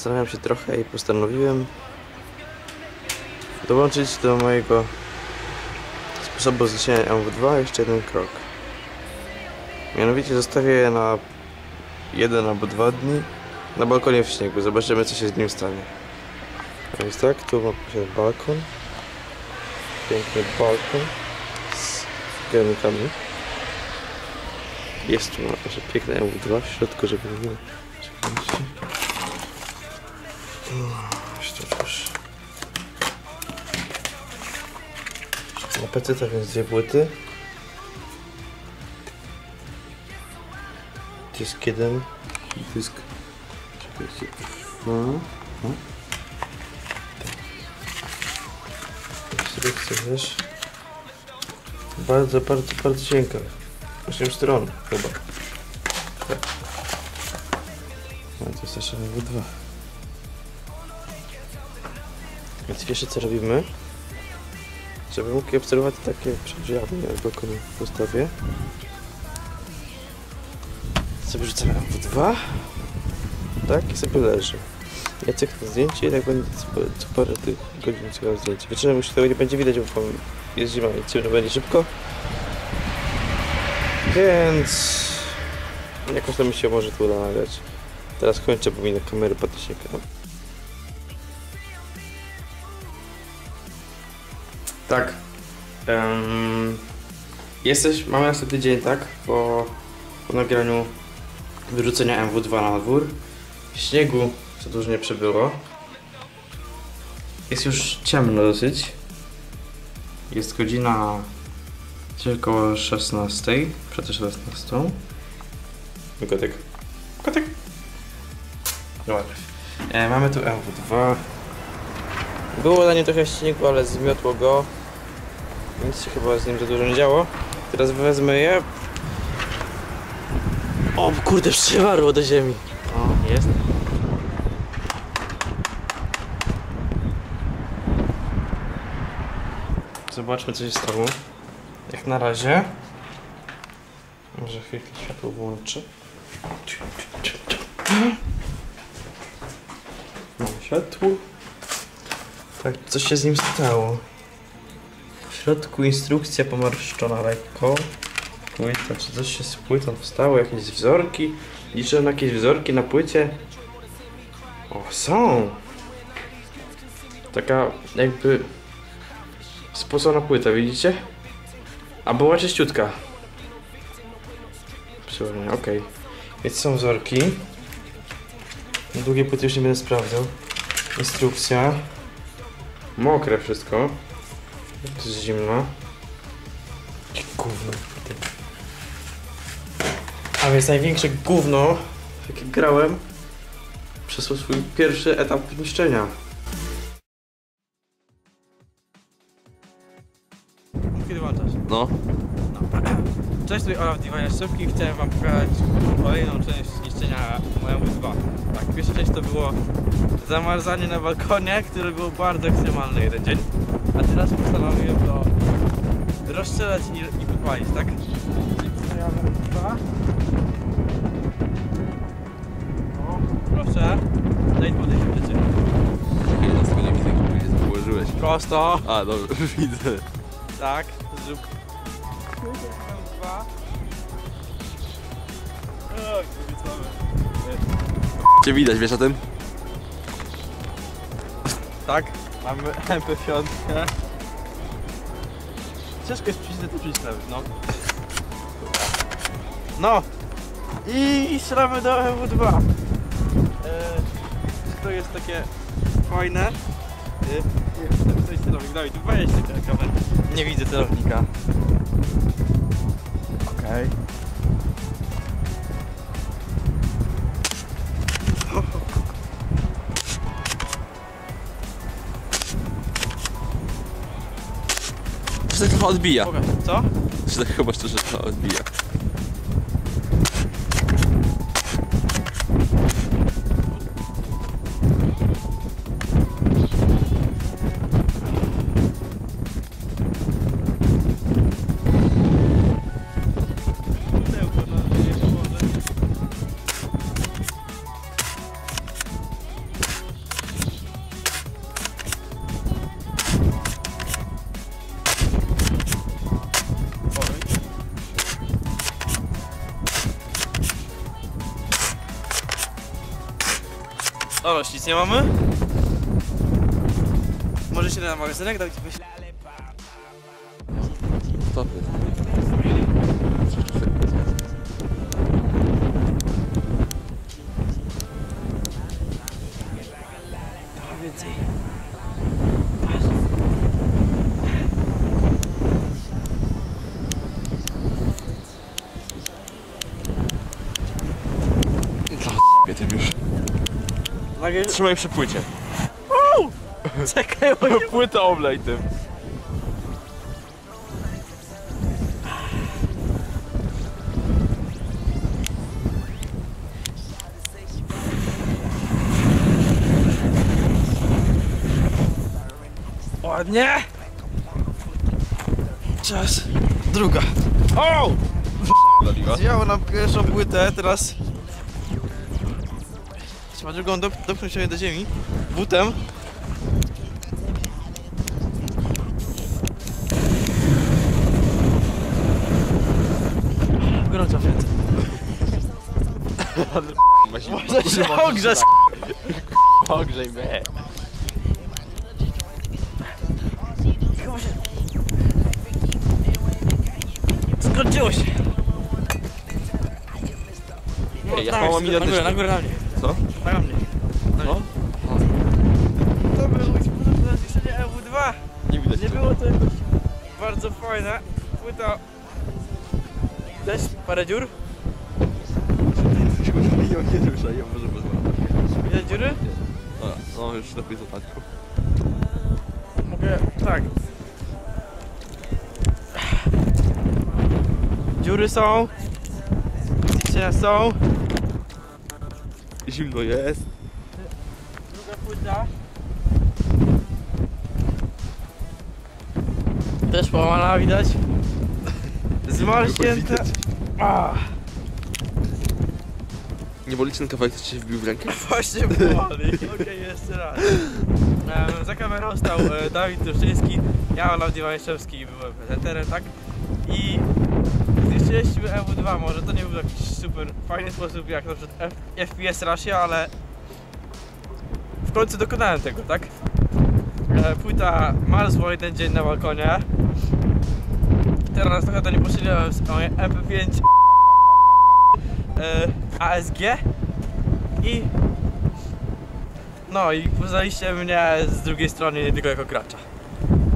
Zastanawiam się trochę i postanowiłem dołączyć do mojego sposobu zniesienia MW2 jeszcze jeden krok. Mianowicie zostawię je na jeden albo dwa dni na balkonie w śniegu. Zobaczymy co się z nim stanie. A Więc tak, tu ma się balkon. Piękny balkon z garnkami. Jest tu nasze piękne MW2 w środku, żeby nie było. Jeszcze też. Na PC to więc dwie płyty. Dysk jeden. Dysk. Czekajcie. No. no. Bardzo, bardzo, bardzo cienka. 8 stron chyba. Tak. No to jest jeszcze dwa. Więc pierwsze co robimy, żeby mógł obserwować takie przed drzwiami, jak balkon postawię. Sobie rzucamy w dwa. Tak i sobie leży. Ja cyknę zdjęcie i tak będę co, parę tych godzin cykał zdjęcie. Wieczorem już tego nie będzie widać, bo jest zima i ciemno będzie szybko. Więc jakoś to mi się może tu uda nagrać. Teraz kończę, bo mi na kamery patrzcie. Tak. Um, jesteś, mamy następny dzień, tak? Po, po nagraniu wyrzucenia MW2 na dwór. Śniegu za dużo nie przybyło. Jest już ciemno dosyć. Jest godzina około 16, przed 16. Kotek. Kotek. No ładnie. E, mamy tu MW2. Było na nim trochę śniegu, ale zmiotło go. Nic się chyba z nim za dużo nie działo. Teraz wezmę je. O kurde, przywarło do ziemi. O, jest. Zobaczmy co się stało. Jak na razie. Może chwilkę światło włączę. Mamy światło. Tak, coś się z nim stało. Środku instrukcja pomarszczona lekko. Płyta, czy coś się z płytą wstało? Jakieś wzorki? Liczę na jakieś wzorki na płycie. O, są! Taka jakby spocona płyta, widzicie? A była czyściutka. Przełożenie, okej. Więc są wzorki. Długie płyty już nie będę sprawdzał. Instrukcja. Mokre wszystko. To jest zimno. Gówno. A więc największe gówno, jakie grałem, przesłał swój pierwszy etap niszczenia. Kiedy włączasz? No. Cześć, tutaj Olaf Diwania Szybki. Chciałem wam pokazać kolejną część zniszczenia mojego 2. Tak, pierwsza część to było zamarzanie na balkonie, które było bardzo ekstremalne jeden dzień. A teraz postanowiłem to rozstrzelać i, i wypalić, tak? Proszę. Daj podejść życie. Ja z tego nie widzę, który jest położyłeś. Prosto. A, dobrze, widzę. Tak, zrób. Dwa. O, Cię widać, wiesz o tym? Tak, mamy MP5. Ciężko jest przycisnąć to przycisnąć, no. No! I strzelamy do MW2. E, to jest takie fajne. E, nie, to jest celownik. Dawid, weź ten kamerę. Nie widzę celownika. Okej. To odbija. Co? To się tak chyba szczerze trochę odbija. O, rośnic nie mamy? Może się na magazynek dać weź. Stop. Trochę więcej. Ja tym już. Trzymaj przy płycie. Czekaj, bo nie... Płytę oblej tym. Ładnie. Czas. Druga. O! Zjęło nam pierwszą płytę, teraz... Trzeba drugą dop- dopchnąć ją do ziemi. Butem. Gorąco w ręce. Może się ogrzać. Ogrzej mnie. Się... Skończyło się. Ej, ja Tak, mała na górę, na górę, na mnie. Co? Na mnie. No? To było zniszczenie EW2. Nie widać. Nie było to jakoś bardzo fajne. Płyta... Też parę dziur. Nie ruszaj, ja może bez Widać dziury? Dobra, no już lepiej z opadku. Mogę... tak. Dziury są. Zniszczenia są. Zimno jest. Druga płyta. Też połamana widać. Zmarznięta. Ah, Nie boli ten kawałek, co ci się wbił w rękę? właśnie boli. Okej, jeszcze raz. Za kamerą stał e, Dawid Truszczyński, ja Olaf Majszewski byłem prezenterem, tak? I zniszczyliśmy EW2, może to nie był jakiś super fajny sposób jak na przykład F FPS Russia, ale w końcu dokonałem tego, tak? E, płyta marzła jeden dzień na balkonie. Teraz trochę to nie posiliłem z moje MP5 e, ASG i no i poznaliście mnie z drugiej strony, nie tylko jako gracza.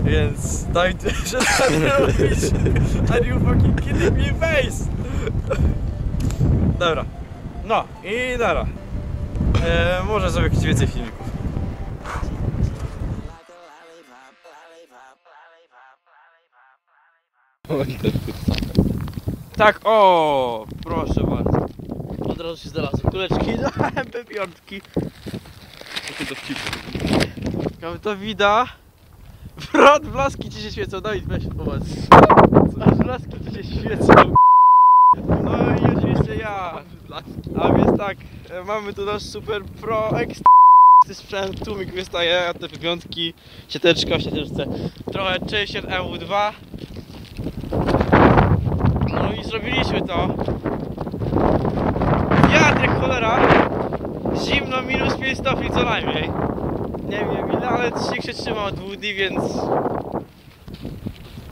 Więc Dawid, że tak robić. Are you fucking kidding me face? Dobra. No i dobra. E, może zrobię jakieś więcej filmików. Tak, o, proszę bardzo. Od razu się znalazły kuleczki do MP5. To do wcipu. Brat, blaski ci się świecą, Dawid weź popatrz. Aż blaski ci się świecą. No i oczywiście ja. A więc tak, e, mamy tu nasz super pro extra sprzęt, tłumik wystaje, te piątki, siateczka w siateczce. Trochę od EU2. No i zrobiliśmy to. Wiatr cholera. Zimno minus 5 stopni co najmniej. Nie wiem ile, ale się trzyma od dni, więc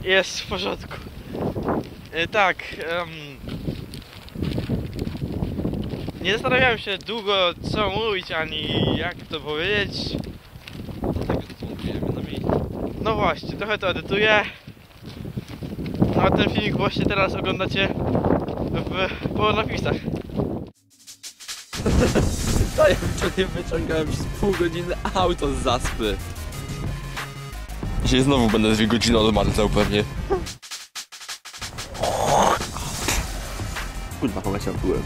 jest w porządku. E, tak. em, nie zastanawiałem się długo co mówić, ani jak to powiedzieć. No właśnie, trochę to edytuję. No a ten filmik właśnie teraz oglądacie w, po napisach. To ja wczoraj wyciągałem przez pół godziny auto z zaspy. Dzisiaj znowu będę dwie godziny odmarzał pewnie. Kurwa, poleciał byłem.